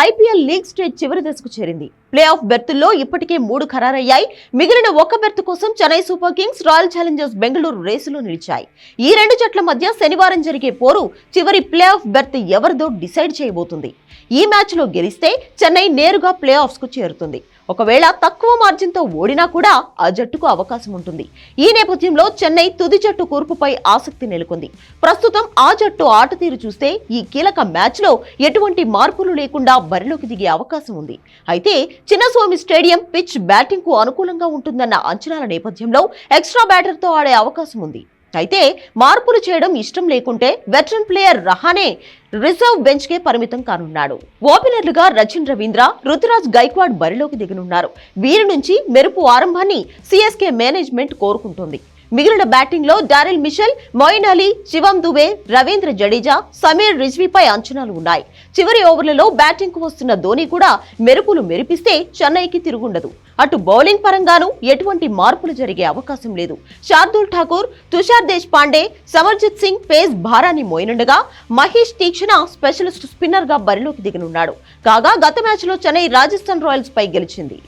IPL league stage చివరి దశకు చేరింది. ప్లే ఆఫ్ బెర్తుల్లో ఇప్పటికే మూడు ఖరారయ్యాయి. మిగిలిన ఒక బెర్త్ కోసం Chennai super kings royal challengers Bengaluru రేసులో నిలిచాయి. ఈ రెండు జట్ల మధ్య శనివారం జరిగే పోరు చివరి ప్లే ఆఫ్ బెర్త్ ఎవరిదో డిసైడ్ చేయబోతుంది. ఈ మ్యాచ్లో గెలిస్తే చెన్నై నేరుగా ప్లే ఆఫ్స్కు చేరుతుంది. ఒకవేళ తక్కువ మార్జిన్తో ఓడినా కూడా ఆ జట్టుకు అవకాశం ఉంటుంది. ఈ నేపథ్యంలో చెన్నై తుది జట్టు కూర్పుపై ఆసక్తి నెలకొంది. ప్రస్తుతం ఆ జట్టు ఆట తీరు చూస్తే ఈ కీలక మ్యాచ్లో ఎటువంటి మార్పులు లేకుండా బరిలోకి దిగే అవకాశం ఉంది. అయితే చిన్నస్వామి స్టేడియం పిచ్ బ్యాటింగ్కు అనుకూలంగా ఉంటుందన్న అంచనాల నేపథ్యంలో ఎక్స్ట్రా బ్యాటర్తో ఆడే అవకాశం ఉంది. అయితే మార్పులు చేయడం ఇష్టం లేకుంటే veteran player Rahane reserve bench కే పరిమితం కానున్నాడు. ఓపెనర్లుగా రచిన్ రవీంద్ర రుతురాజ్ గైక్వాడ్ బరిలోకి దిగనున్నారు. వీరి నుంచి మెరుపు ఆరంభాన్ని సిఎస్కే మేనేజ్మెంట్ కోరుకుంటుంది. మిగిలిన బ్యాటింగ్లో Daryl Mitchell Moeen Ali Shivam Dube Ravindra Jadeja Sameer రిజ్వీపై అంచనాలు ఉన్నాయి. చివరి ఓవర్లలో బ్యాటింగ్కు వస్తున్న ధోని కూడా మెరుపులు మెరిపిస్తే చెన్నైకి తిరుగుండదు. అటు బౌలింగ్ పరంగానూ ఎటువంటి మార్పులు జరిగే అవకాశం లేదు. శార్దుల్ ఠాకూర్ తుషార్ దేశ్ పాండే సమర్జిత్ సింగ్ పేస్ భారాన్ని మోయనుండగా మహేష్ తీక్షణ స్పెషలిస్ట్ స్పిన్నర్గా బరిలోకి దిగనున్నాడు. కాగా గత మ్యాచ్లో చెన్నై రాజస్థాన్ రాయల్స్ పై గెలిచింది.